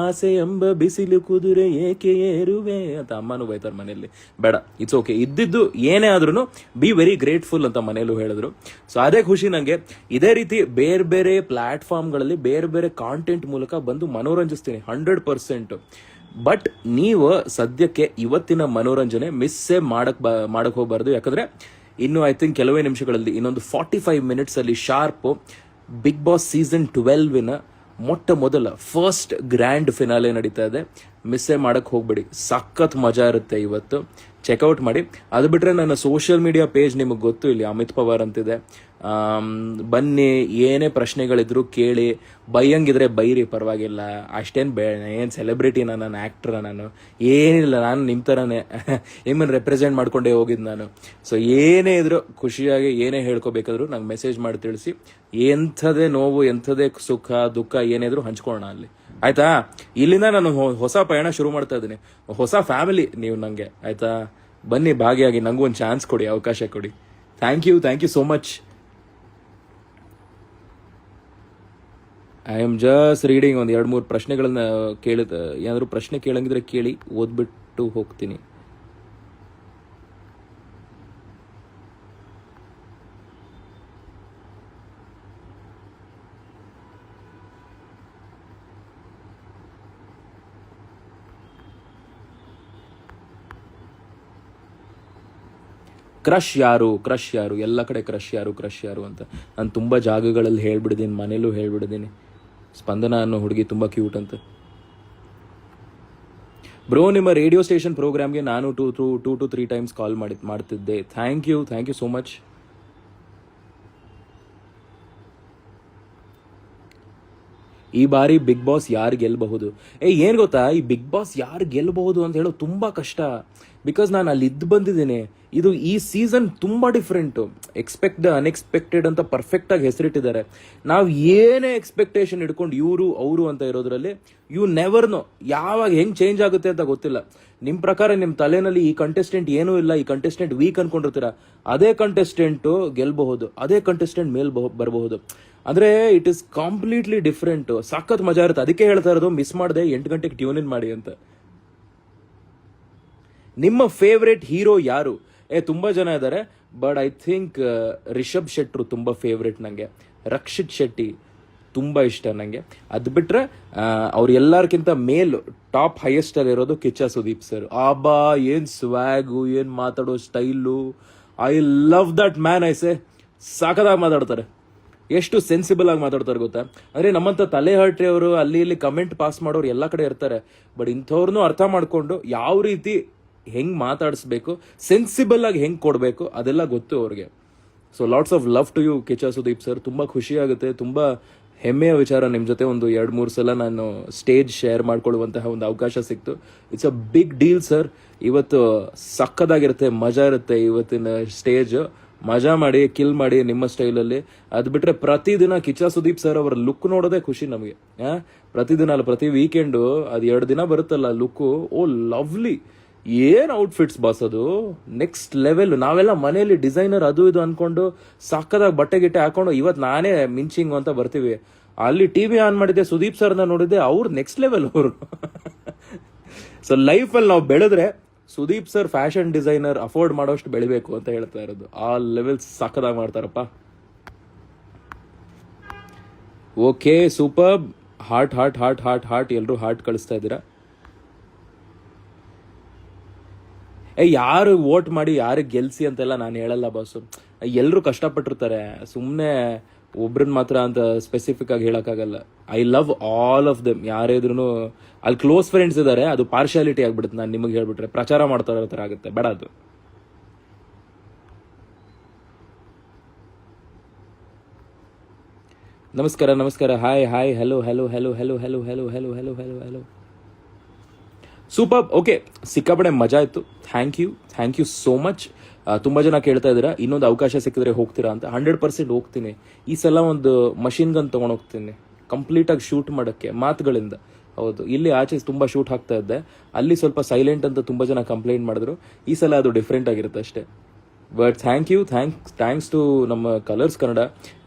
ಆಸೆ ಎಂಬ ಬಿಸಿಲು ಕುದುರೆ ಏಕೆ ಏರುವೆ ಅಂತ ಅಮ್ಮನೂ ಬೈತಾರೆ ಮನೆಯಲ್ಲಿ. ಬೇಡ ಇಟ್ಸ್ ಓಕೆ ಇದ್ದಿದ್ದು ಏನೇ ಆದ್ರೂ ಬಿ ವೆರಿ ಗ್ರೇಟ್ಫುಲ್ ಅಂತ ಮನೆಯಲ್ಲೂ ಹೇಳಿದ್ರು. ಸೊ ಅದೇ ಖುಷಿ ನನಗೆ ಇದೇ ರೀತಿ ಬೇರೆ ಬೇರೆ ಪ್ಲಾಟ್ಫಾರ್ಮ್ಗಳಲ್ಲಿ ಬೇರೆ ಬೇರೆ ಕಾಂಟೆಂಟ್ ಮೂಲಕ ಬಂದು ಮನೋರಂಜಿಸ್ತೀನಿ ಹಂಡ್ರೆಡ್ ಪರ್ಸೆಂಟ್ ಬಟ್ ನೀವು ಸದ್ಯಕ್ಕೆ ಇವತ್ತಿನ ಮನೋರಂಜನೆ ಮಿಸ್ಸೇ ಮಾಡಕ್ ಮಾಡಕ್ ಹೋಗಬಾರ್ದು. ಯಾಕಂದ್ರೆ ಇನ್ನು ಐ ಥಿಂಕ್ ಕೆಲವೇ ನಿಮಿಷಗಳಲ್ಲಿ ಇನ್ನೊಂದು ಫಾರ್ಟಿ ಫೈವ್ ಮಿನಿಟ್ಸ್ ಅಲ್ಲಿ ಶಾರ್ಪ್ ಬಿಗ್ ಬಾಸ್ ಸೀಸನ್ ಟ್ವೆಲ್ವಿನ ಮೊಟ್ಟ ಮೊದಲ ಫಸ್ಟ್ ಗ್ರ್ಯಾಂಡ್ ಫಿನಾಲೆ ನಡೀತಾ ಇದೆ. ಮಿಸ್ಸೇ ಮಾಡಕ್ ಹೋಗ್ಬೇಡಿ. ಸಖತ್ ಮಜಾ ಇರುತ್ತೆ ಇವತ್ತು. ಚೆಕ್ಔಟ್ ಮಾಡಿ. ಅದು ಬಿಟ್ರೆ ನನ್ನ ಸೋಷಿಯಲ್ ಮೀಡಿಯಾ ಪೇಜ್ ನಿಮಗೆ ಗೊತ್ತು. ಇಲ್ಲಿ ಅಮಿತ್ ಪವಾರ್ ಅಂತಿದೆ. ಬನ್ನಿ, ಏನೇ ಪ್ರಶ್ನೆಗಳಿದ್ರು ಕೇಳಿ. ಬೈಯಂಗಿದ್ರೆ ಬೈರಿ, ಪರವಾಗಿಲ್ಲ. ಅಷ್ಟೇನು ಬೇ, ಏನು ಸೆಲೆಬ್ರಿಟಿ ನಾನು ಆ್ಯಕ್ಟ್ರ ನಾನು? ಏನಿಲ್ಲ, ನಾನು ನಿಮ್ಮ ಥರನೇ ನಿಮ್ಮನ್ನು ರೆಪ್ರೆಸೆಂಟ್ ಮಾಡ್ಕೊಂಡೇ ಹೋಗಿದ್ದು ನಾನು. ಸೊ ಏನೇ ಇದ್ರು ಖುಷಿಯಾಗಿ ಏನೇ ಹೇಳ್ಕೋಬೇಕಾದ್ರು ನಂಗೆ ಮೆಸೇಜ್ ಮಾಡಿ ತಿಳಿಸಿ. ಎಂಥದೇ ನೋವು, ಎಂಥದೇ ಸುಖ, ದುಃಖ ಏನೇ ಇದ್ರು ಹಂಚ್ಕೊಳ್ಳೋಣ ಅಲ್ಲಿ. ಆಯ್ತಾ? ಇಲ್ಲಿಂದ ನಾನು ಹೊಸ ಪಯಣ ಶುರು ಮಾಡ್ತಾ ಇದ್ದೀನಿ. ಹೊಸ ಫ್ಯಾಮಿಲಿ ನೀವು ನನಗೆ ಆಯ್ತಾ? ಬನ್ನಿ, ಭಾಗಿಯಾಗಿ ನನಗೂ ಒಂದು ಚಾನ್ಸ್ ಕೊಡಿ, ಅವಕಾಶ ಕೊಡಿ. Thank you thank you so much I am just reading ಒಂದು ಎರಡು ಮೂರು ಪ್ರಶ್ನೆಗಳನ್ನ ಕೇಳಿದ ಏನಾದರೂ ಪ್ರಶ್ನೆ ಕೇಳಂಗಿದ್ರೆ ಕೇಳಿ, ಓದ್ಬಿಟ್ಟು ಹೋಗ್ತೀನಿ. ಕ್ರಶ್ ಯಾರು? ಕ್ರಶ್ ಯಾರು? ಎಲ್ಲ ಕಡೆ ಕ್ರಶ್ ಯಾರು? ಕ್ರಶ್ ಯಾರು ಅಂತ. ನಾನು ತುಂಬ ಜಾಗಗಳಲ್ಲಿ ಹೇಳ್ಬಿಡ್ದೀನಿ, ಮನೇಲೂ ಹೇಳ್ಬಿಟ್ಟಿದ್ದೀನಿ ಸ್ಪಂದನ ಅನ್ನೋ ಹುಡುಗಿ ತುಂಬ ಕ್ಯೂಟ್ ಅಂತ. ಬ್ರೋ, ನಿಮ್ಮ ರೇಡಿಯೋ ಸ್ಟೇಷನ್ ಪ್ರೋಗ್ರಾಮ್ಗೆ ನಾನು two to two to three times call ಮಾಡಿ ಮಾಡ್ತಿದ್ದೆ. Thank you thank you so much ಈ ಬಾರಿ ಬಿಗ್ ಬಾಸ್ ಯಾರು ಗೆಲ್ಲಬಹುದು ಏ, ಏನು ಗೊತ್ತಾ? ಈ ಬಿಗ್ ಬಾಸ್ ಯಾರು ಗೆಲ್ಲಬಹುದು ಅಂತ ಹೇಳೋದು ತುಂಬ ಕಷ್ಟ. ಬಿಕಾಸ್ ನಾನು ಅಲ್ಲಿ ಇದ್ದು ಬಂದಿದ್ದೀನಿ. ಇದು ಈ ಸೀಸನ್ ತುಂಬ ಡಿಫ್ರೆಂಟು ಎಕ್ಸ್ಪೆಕ್ಟ್ ದ ಅನ್ಎಕ್ಸ್ಪೆಕ್ಟೆಡ್ ಅಂತ ಪರ್ಫೆಕ್ಟಾಗಿ ಹೆಸರಿಟ್ಟಿದ್ದಾರೆ. ನಾವು ಏನೇ ಎಕ್ಸ್ಪೆಕ್ಟೇಷನ್ ಇಟ್ಕೊಂಡು ಇವರು, ಅವರು ಅಂತ ಇರೋದ್ರಲ್ಲಿ ಯು ನೆವರ್ ನೋ ಯಾವಾಗ ಹೆಂಗೆ ಚೇಂಜ್ ಆಗುತ್ತೆ ಅಂತ ಗೊತ್ತಿಲ್ಲ. ನಿಮ್ಮ ಪ್ರಕಾರ ನಿಮ್ಮ ತಲೆನಲ್ಲಿ ಈ ಕಂಟೆಸ್ಟೆಂಟ್ ಏನೂ ಇಲ್ಲ, ಈ ಕಂಟೆಸ್ಟೆಂಟ್ ವೀಕ್ ಅನ್ಕೊಂಡಿರ್ತೀರ? ಅದೇ ಕಂಟೆಸ್ಟೆಂಟು ಗೆಲ್ಲಬಹುದು ಅದೇ ಕಂಟೆಸ್ಟೆಂಟ್ ಮೇಲ್ ಬರಬಹುದು. ಅಂದ್ರೆ ಇಟ್ ಇಸ್ ಕಂಪ್ಲೀಟ್ಲಿ ಡಿಫ್ರೆಂಟ್ ಸಖತ್ ಮಜಾ ಇರುತ್ತೆ. ಅದಕ್ಕೆ ಹೇಳ್ತಾ ಇರೋದು ಮಿಸ್ ಮಾಡಿದೆ, ಎಂಟು ಗಂಟೆಗೆ ಟ್ಯೂನ್ ಇನ್ ಮಾಡಿ ಅಂತ. ನಿಮ್ಮ ಫೇವ್ರೆಟ್ ಹೀರೋ ಯಾರು? ಏ, ತುಂಬಾ ಜನ ಇದ್ದಾರೆ ಬಟ್ ಐ ಥಿಂಕ್ ರಿಷಬ್ ಶೆಟ್ರು ತುಂಬಾ ಫೇವ್ರೆಟ್ ನಂಗೆ. ರಕ್ಷಿತ್ ಶೆಟ್ಟಿ ತುಂಬಾ ಇಷ್ಟ ನಂಗೆ. ಅದು ಬಿಟ್ರೆ ಅವ್ರ ಎಲ್ಲಾರ್ಕಿಂತ ಮೇಲ್ ಟಾಪ್ ಹೈಯೆಸ್ಟ್ ಇರೋದು ಕಿಚ್ಚ ಸುದೀಪ್ ಸರ್ ಆಬಾ, ಏನ್ ಸ್ವ್ಯಾಗು ಏನ್ ಮಾತಾಡೋ style I love that man I ಐಸೆ ಸಾಕದಾಗಿ ಮಾತಾಡ್ತಾರೆ. ಎಷ್ಟು ಸೆನ್ಸಿಬಲ್ ಆಗಿ ಮಾತಾಡ್ತಾರೆ ಗೊತ್ತಾ? ಅಂದ್ರೆ ನಮ್ಮಂತ ತಲೆ ಅವರು, ಅಲ್ಲಿ ಇಲ್ಲಿ ಕಮೆಂಟ್ ಪಾಸ್ ಮಾಡೋರು ಎಲ್ಲ ಕಡೆ ಇರ್ತಾರೆ. ಬಟ್ ಇಂಥವ್ರನ್ನೂ ಅರ್ಥ ಮಾಡಿಕೊಂಡು ಯಾವ ರೀತಿ ಹೆಂಗ್ ಮಾತಾಡಿಸ್ಬೇಕು ಸೆನ್ಸಿಬಲ್ ಆಗಿ ಹೆಂಗ್ ಕೊಡ್ಬೇಕು, ಅದೆಲ್ಲ ಗೊತ್ತು ಅವ್ರಿಗೆ. So lots of love to you Kichcha Sudeep sir ತುಂಬಾ ಖುಷಿ ಆಗುತ್ತೆ, ತುಂಬಾ ಹೆಮ್ಮೆಯ ವಿಚಾರ ನಿಮ್ಮ ಜೊತೆ ಒಂದು ಎರಡು, ಮೂರು ಸಲ ನಾನು ಸ್ಟೇಜ್ ಶೇರ್ ಮಾಡ್ಕೊಳ್ಳುವಂತಹ ಒಂದು ಅವಕಾಶ ಸಿಕ್ತು. It's a big deal sir ಇವತ್ತು ಸಕ್ಕದಾಗಿರುತ್ತೆ ಮಜಾ ಇರುತ್ತೆ ಇವತ್ತಿನ ಸ್ಟೇಜ್ ಮಜಾ ಮಾಡಿ ಕಿಲ್ ಮಾಡಿ ನಿಮ್ಮ ಸ್ಟೈಲಲ್ಲಿ ಅದು ಬಿಟ್ರೆ ಪ್ರತಿದಿನ ಕಿಚ್ಚ ಸುದೀಪ್ ಸರ್ ಅವರ ಲುಕ್ ನೋಡೋದೇ ಖುಷಿ ನಮಗೆ. ಪ್ರತಿದಿನ ಅಲ್ಲ, ಪ್ರತಿ ವೀಕೆಂಡು ಅದು ಎರಡು ದಿನ ಬರುತ್ತಲ್ಲ ಲುಕ್ಕು ಓ ಲವ್ಲಿ ಏನ್ ಔಟ್ಫಿಟ್ಸ್ ಬಾಸ್ ಅದು? ನೆಕ್ಸ್ಟ್ ಲೆವೆಲ್ ನಾವೆಲ್ಲ ಮನೆಯಲ್ಲಿ ಡಿಸೈನರ್ ಅದು ಇದು ಅನ್ಕೊಂಡು ಸಕ್ಕದಾಗಿ ಬಟ್ಟೆ ಗಿಟ್ಟೆ ಹಾಕೊಂಡು ಇವತ್ತು ನಾನೇ ಮಿಂಚಿಂಗ್ ಅಂತ ಬರ್ತೀವಿ. ಅಲ್ಲಿ ಟಿ ವಿ ಆನ್ ಮಾಡಿದ್ದೆ, ಸುದೀಪ್ ಸರ್ನ ನೋಡಿದ್ದೆ, ಅವ್ರು ನೆಕ್ಸ್ಟ್ ಲೆವೆಲ್ ಅವರು. ಸೊ ಲೈಫಲ್ಲಿ ನಾವು ಬೆಳೆದ್ರೆ Sudeep sir fashion designer afford ಮಾಡೋಷ್ಟು ಬೆಳಿಬೇಕು ಅಂತ ಹೇಳ್ತಾ ಇರೋದು. ಆ ಲೆವೆಲ್ ಸಕ್ಕದಾಗಿ ಮಾಡ್ತಾರಪ್ಪ. Okay super heart heart heart heart heart ಎಲ್ಲರೂ ಹಾರ್ಟ್ ಕಳಿಸ್ತಾ ಇದ್ದೀರಾ? ಏ, ಯಾರು ವೋಟ್ ಮಾಡಿ ಯಾರಿಗೆ ಗೆಲ್ಸಿ ಅಂತೆಲ್ಲ ನಾನು ಹೇಳಲ್ಲ ಬಾಸು ಎಲ್ಲರೂ ಕಷ್ಟಪಟ್ಟಿರ್ತಾರೆ. ಸುಮ್ಮನೆ ಒಬ್ರನ್ನ ಮಾತ್ರ ಅಂತ ಸ್ಪೆಸಿಫಿಕ್ ಆಗಿ ಹೇಳಕ್ಕಾಗಲ್ಲ. I love all of them ಯಾರೇ ಇದ್ರೂ ಅಲ್ಲಿ ಕ್ಲೋಸ್ ಫ್ರೆಂಡ್ಸ್ ಇದ್ದಾರೆ ಅದು ಪಾರ್ಶಾಲಿಟಿ ಆಗ್ಬಿಡುತ್ತೆ. ನಾನು ನಿಮಗೆ ಹೇಳ್ಬಿಟ್ರೆ ಪ್ರಚಾರ ಮಾಡ್ತಾ ಇರೋ ಥರ ಆಗುತ್ತೆ. ಬೇಡ ಅದು. ನಮಸ್ಕಾರ ನಮಸ್ಕಾರ. Hi hi hello hello hello hello hello hello hello hello hello hello super okay ಸಿಕ್ಕಾಪಡೆ ಮಜಾ ಇತ್ತು. Thank you thank you so much ತುಂಬ ಜನ ಕೇಳ್ತಾ ಇದ್ದೀರಾ, ಇನ್ನೊಂದು ಅವಕಾಶ ಸಿಕ್ಕಿದ್ರೆ ಹೋಗ್ತೀರಾ ಅಂತ. ಹಂಡ್ರೆಡ್ ಪರ್ಸೆಂಟ್ ಹೋಗ್ತೀನಿ. ಈ ಸಲ ಒಂದು ಮಷಿನ್ ಗನ್ ತೊಗೊಂಡು ಹೋಗ್ತೀನಿ. ಕಂಪ್ಲೀಟಾಗಿ ಶೂಟ್ ಮಾಡೋಕ್ಕೆ, ಮಾತುಗಳಿಂದ. ಹೌದು, ಇಲ್ಲಿ ಆಚೆ ತುಂಬ ಶೂಟ್ ಹಾಕ್ತಾ ಇದ್ದೆ. ಅಲ್ಲಿ ಸ್ವಲ್ಪ ಸೈಲೆಂಟ್ ಅಂತ ತುಂಬ ಜನ ಕಂಪ್ಲೇಂಟ್ ಮಾಡಿದ್ರು. ಈ ಸಲ ಅದು ಡಿಫ್ರೆಂಟ್ ಆಗಿರುತ್ತೆ ಅಷ್ಟೇ. But thank you thanks thanks to ನಮ್ಮ ಕಲರ್ಸ್ ಕನ್ನಡ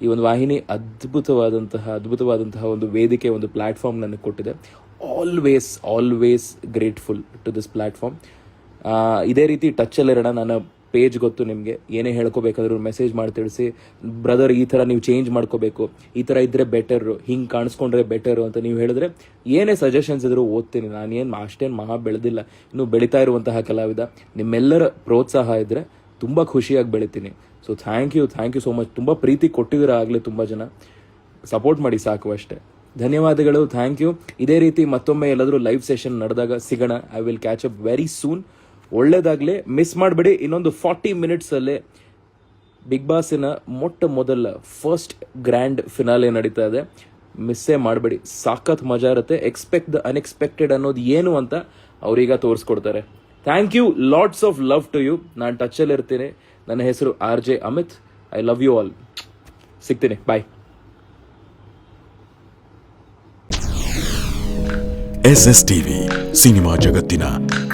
ಈ ಒಂದು ವಾಹಿನಿ ಅದ್ಭುತವಾದಂತಹ ಅದ್ಭುತವಾದಂತಹ ಒಂದು ವೇದಿಕೆ, ಒಂದು ಪ್ಲ್ಯಾಟ್ಫಾರ್ಮ್ ನನಗೆ ಕೊಟ್ಟಿದೆ. Always always grateful to this platform ಇದೇ ರೀತಿ ಟಚ್ಚಲ್ಲಿರೋಣ ನನ್ನ ಪೇಜ್ ಗೊತ್ತು ನಿಮಗೆ, ಏನೇ ಹೇಳ್ಕೋಬೇಕಾದ್ರೂ ಮೆಸೇಜ್ ಮಾಡಿ ತಿಳಿಸಿ ಬ್ರದರ್ ಈ ಥರ ನೀವು ಚೇಂಜ್ ಮಾಡ್ಕೋಬೇಕು. ಈ ಥರ ಇದ್ದರೆ ಬೆಟರು ಹಿಂಗೆ ಕಾಣಿಸ್ಕೊಂಡ್ರೆ ಬೆಟರು ಅಂತ ನೀವು ಹೇಳಿದ್ರೆ, ಏನೇ ಸಜೆಷನ್ಸ್ ಇದ್ರೂ ಓದ್ತೀನಿ. ನಾನೇನು ಅಷ್ಟೇನು ಮಹಾ ಬೆಳೆದಿಲ್ಲ. ಇನ್ನು ಬೆಳೀತಾ ಇರುವಂತಹ ಕಲಾವಿದ, ನಿಮ್ಮೆಲ್ಲರ ಪ್ರೋತ್ಸಾಹ ಇದ್ದರೆ ತುಂಬ ಖುಷಿಯಾಗಿ ಬೆಳಿತೀನಿ. So thank you thank you so much ತುಂಬ ಪ್ರೀತಿ ಕೊಟ್ಟಿದ್ದೀರ ಆಗಲೇ ತುಂಬ ಜನ. ಸಪೋರ್ಟ್ ಮಾಡಿ ಸಾಕು ಅಷ್ಟೇ. ಧನ್ಯವಾದಗಳು ಥ್ಯಾಂಕ್ ಯು ಇದೇ ರೀತಿ ಮತ್ತೊಮ್ಮೆ ಎಲ್ಲಾದರೂ ಲೈವ್ ಸೆಷನ್ ನಡೆದಾಗ ಸಿಗೋಣ. I will catch up very soon ಒಳ್ಳೇದಾಗಲಿ ಮಿಸ್ ಮಾಡಬೇಡಿ. ಇನ್ನೊಂದು ಫಾರ್ಟಿ ಮಿನಿಟ್ಸಲ್ಲೇ ಬಿಗ್ ಬಾಸಿನ ಮೊಟ್ಟ ಮೊದಲ ಫಸ್ಟ್ ಗ್ರ್ಯಾಂಡ್ ಫಿನಾಲೆ ನಡೀತಾ ಇದೆ. ಮಿಸ್ಸೇ ಮಾಡಬೇಡಿ. ಸಾಕತ್ ಮಜಾ ಇರುತ್ತೆ. ಎಕ್ಸ್ಪೆಕ್ಟ್ ದ ಅನ್ಎಕ್ಸ್ಪೆಕ್ಟೆಡ್ ಅನ್ನೋದು ಏನು ಅಂತ ಅವ್ರೀಗ ತೋರಿಸ್ಕೊಡ್ತಾರೆ. Thank you lots of love to you ನಾನು ಟಚಲ್ಲಿ ಇರ್ತೀನಿ. ನನ್ನ ಹೆಸರು R J Amit. I love you all ಸಿಗ್ತೀನಿ. Bye S S TV cinema ಜಗತ್ತಿನ